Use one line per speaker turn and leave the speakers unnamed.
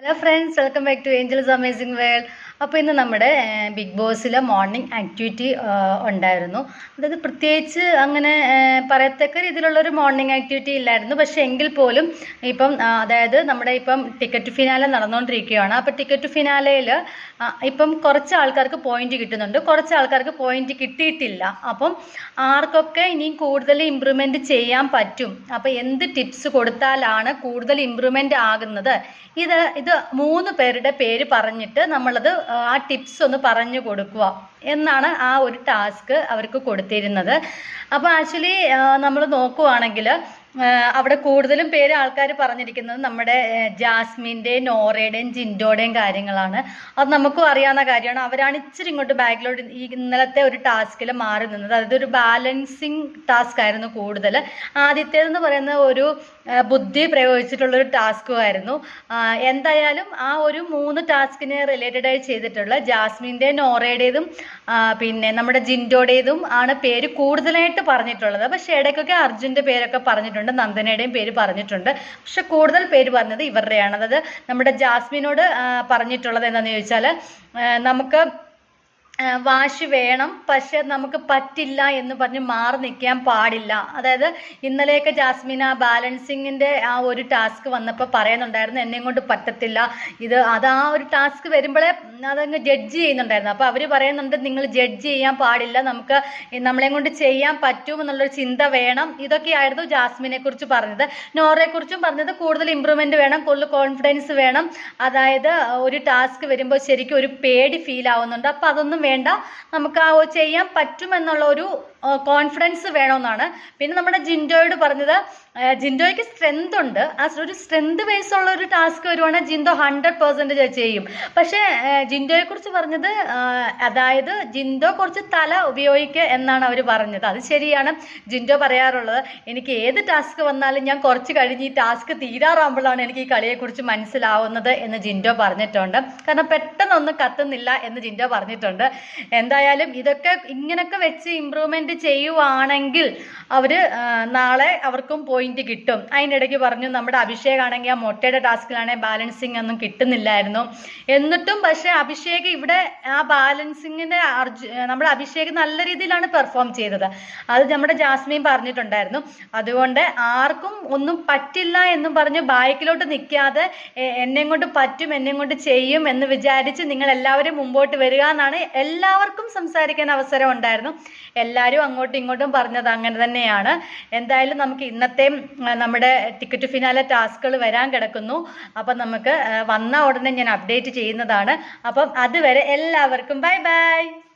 Hello friends welcome back to Angels Amazing World അപ്പോൾ ഇന്ന് നമ്മുടെ ബിഗ് ബോസിലെ മോർണിംഗ് ആക്ടിവിറ്റി ഉണ്ടായിരുന്നു. അതായത് പ്രത്യേകിച്ച് അങ്ങനെ പറയത്തക്ക രീതിയിലുള്ളൊരു മോർണിംഗ് ആക്ടിവിറ്റി ഇല്ലായിരുന്നു. പക്ഷേ എങ്കിൽ പോലും ഇപ്പം അതായത് നമ്മുടെ ഇപ്പം ടിക്കറ്റ് ഫിനാലെ നടന്നുകൊണ്ടിരിക്കുകയാണ് അപ്പോൾ ടിക്കറ്റ് ഫിനാലയിൽ ഇപ്പം കുറച്ച് ആൾക്കാർക്ക് പോയിന്റ് കിട്ടുന്നുണ്ട്. കുറച്ച് ആൾക്കാർക്ക് പോയിന്റ് കിട്ടിയിട്ടില്ല. അപ്പം ആർക്കൊക്കെ ഇനിയും കൂടുതൽ ഇമ്പ്രൂവ്മെന്റ് ചെയ്യാൻ പറ്റും? അപ്പോൾ എന്ത് ടിപ്സ് കൊടുത്താലാണ് കൂടുതൽ ഇമ്പ്രൂവ്മെന്റ് ആകുന്നത്? ഇത് ഇത് മൂന്ന് പേരുടെ പേര് പറഞ്ഞിട്ട് നമ്മളത് ആ ടിപ്സ് ഒന്ന് പറഞ്ഞു കൊടുക്കുക. എന്നാണ് ആ ഒരു ടാസ്ക് അവർക്ക് കൊടുത്തിരുന്നത്. അപ്പോൾ ആക്ച്വലി നമ്മൾ നോക്കുവാണെങ്കിൽ അവിടെ കൂടുതലും പേര് ആൾക്കാർ പറഞ്ഞിരിക്കുന്നത് നമ്മുടെ ജാസ്മിന്റെയും നോറയുടെയും ജിൻഡോയുടെയും കാര്യങ്ങളാണ്. അത് നമുക്കും അറിയാവുന്ന കാര്യമാണ്. അവരാണ് ഇച്ചിരി ഇങ്ങോട്ട് ബാക്കിലോട്ട് ഈ ഇന്നലത്തെ ഒരു ടാസ്കിൽ മാറി നിന്നത്. അതായത് ഒരു ബാലൻസിങ് ടാസ്ക് ആയിരുന്നു കൂടുതൽ ആദ്യത്തേതെന്ന് പറയുന്നത് ഒരു ബുദ്ധി പ്രയോഗിച്ചിട്ടുള്ളൊരു ടാസ്കും ആയിരുന്നു. എന്തായാലും ആ ഒരു മൂന്ന് ടാസ്കിന് റിലേറ്റഡ് ആയി ചെയ്തിട്ടുള്ള ജാസ്മിന്റെ നോറയുടേതും പിന്നെ നമ്മുടെ ജിൻഡോയുടേതും ആണ് പേര് കൂടുതലായിട്ട് പറഞ്ഞിട്ടുള്ളത്. പക്ഷേ ഇടയ്ക്കൊക്കെ അർജുന്റെ പേരൊക്കെ പറഞ്ഞിട്ടുണ്ട് നന്ദനയുടെയും പേര് പറഞ്ഞിട്ടുണ്ട്. പക്ഷെ കൂടുതൽ പേര് പറഞ്ഞത് ഇവരുടെയാണ്. അതായത് നമ്മുടെ ജാസ്മിനോട് പറഞ്ഞിട്ടുള്ളത് എന്താണെന്ന് ചോദിച്ചാൽ നമുക്ക് വാശി വേണം പക്ഷെ നമുക്ക് പറ്റില്ല എന്ന് പറഞ്ഞ് മാറി നിൽക്കാൻ പാടില്ല. അതായത് ഇന്നലെയൊക്കെ ജാസ്മിൻ ആ ആ ഒരു ടാസ്ക് വന്നപ്പോൾ പറയുന്നുണ്ടായിരുന്നു എന്നെ കൊണ്ട് പറ്റത്തില്ല. ഇത് അത് ആ ഒരു ടാസ്ക് വരുമ്പോഴേ അതങ്ങ് ജഡ്ജ് ചെയ്യുന്നുണ്ടായിരുന്നു. അപ്പോൾ അവർ പറയുന്നുണ്ട് നിങ്ങൾ ജഡ്ജ് ചെയ്യാൻ പാടില്ല. നമുക്ക് നമ്മളെ കൊണ്ട് ചെയ്യാൻ പറ്റും എന്നുള്ളൊരു ചിന്ത വേണം. ഇതൊക്കെയായിരുന്നു ജാസ്മിനെ കുറിച്ച് പറഞ്ഞത്. നോറയെ കുറിച്ചും പറഞ്ഞത് കൂടുതൽ ഇമ്പ്രൂവ്മെന്റ് വേണം കൂടുതൽ കോൺഫിഡൻസ് വേണം. അതായത് ഒരു ടാസ്ക് വരുമ്പോൾ ശരിക്കും ഒരു പേടി ഫീൽ ആവുന്നുണ്ട്. അപ്പോൾ അതൊന്നും വേണ്ട. നമുക്ക് ആ ചെയ്യാൻ പറ്റുമെന്നുള്ള ഒരു കോൺഫിഡൻസ് വേണമെന്നാണ് പിന്നെ നമ്മുടെ ജിൻഡോയോട് പറഞ്ഞത് ജിൻഡോയ്ക്ക് സ്ട്രെങ്ത് ഉണ്ട്. ആ ഒരു സ്ട്രെങ്ത് ബേസ് ഉള്ള ഒരു ടാസ്ക് വരുവാണെങ്കിൽ ജിൻഡോ ഹൺഡ്രഡ് പെർസെന്റേജ് ചെയ്യും. പക്ഷേ ജിൻഡോയെ കുറിച്ച് പറഞ്ഞത് അതായത് ജിൻഡോ കുറച്ച് തല ഉപയോഗിക്കുക എന്നാണ് അവർ പറഞ്ഞത്. അത് ശരിയാണ്. ജിൻഡോ പറയാറുള്ളത് എനിക്ക് ഏത് ടാസ്ക് വന്നാലും ഞാൻ കുറച്ച് കഴിഞ്ഞ് ഈ ടാസ്ക് തീരാറാകുമ്പോഴാണ് എനിക്ക് ഈ കളിയെക്കുറിച്ച് മനസ്സിലാവുന്നത് എന്ന് ജിൻഡോ പറഞ്ഞിട്ടുണ്ട്. കാരണം പെട്ടെന്നൊന്നും കത്തുന്നില്ല എന്ന് ജിൻഡോ പറഞ്ഞിട്ടുണ്ട്. എന്തായാലും ഇതൊക്കെ ഇങ്ങനൊക്കെ വെച്ച് ഇമ്പ്രൂവ്മെന്റ് ചെയ്യുവാണെങ്കിൽ അവർ നാളെ അവർക്കും പോയിന്റ് കിട്ടും. അതിന്റെ ഇടയ്ക്ക് പറഞ്ഞു നമ്മുടെ അഭിഷേക് ആണെങ്കിൽ ആ മൊട്ടയുടെ ടാസ്കിലാണെങ്കിൽ ബാലൻസിങ് ഒന്നും കിട്ടുന്നില്ലായിരുന്നു. എന്നിട്ടും പക്ഷേ അഭിഷേക് ഇവിടെ ആ ബാലൻസിങ്ങിന്റെ നമ്മുടെ അഭിഷേക് നല്ല രീതിയിലാണ് പെർഫോം ചെയ്തത്. അത് നമ്മുടെ ജാസ്മിൻ പറഞ്ഞിട്ടുണ്ടായിരുന്നു. അതുകൊണ്ട് ആർക്കും ഒന്നും പറ്റില്ല എന്നും പറഞ്ഞ് ബാക്കിലോട്ട് നിൽക്കാതെ എന്നെ കൊണ്ട് പറ്റും എന്നെ കൊണ്ട് ചെയ്യും എന്ന് വിചാരിച്ച് നിങ്ങൾ എല്ലാവരും മുമ്പോട്ട് വരിക എന്നാണ് എല്ലാവർക്കും സംസാരിക്കാൻ അവസരം ഉണ്ടായിരുന്നു. എല്ലാവരും അങ്ങോട്ടും ഇങ്ങോട്ടും പറഞ്ഞത് അങ്ങനെ തന്നെയാണ്. എന്തായാലും നമുക്ക് ഇന്നത്തെ നമ്മുടെ ടിക്കറ്റ് ഫിനാലെ ടാസ്കുകൾ വരാൻ കിടക്കുന്നു. അപ്പം നമുക്ക് വന്ന ഉടനെ ഞാൻ അപ്ഡേറ്റ് ചെയ്യുന്നതാണ്. അപ്പം അതുവരെ എല്ലാവർക്കും ബൈ ബൈ.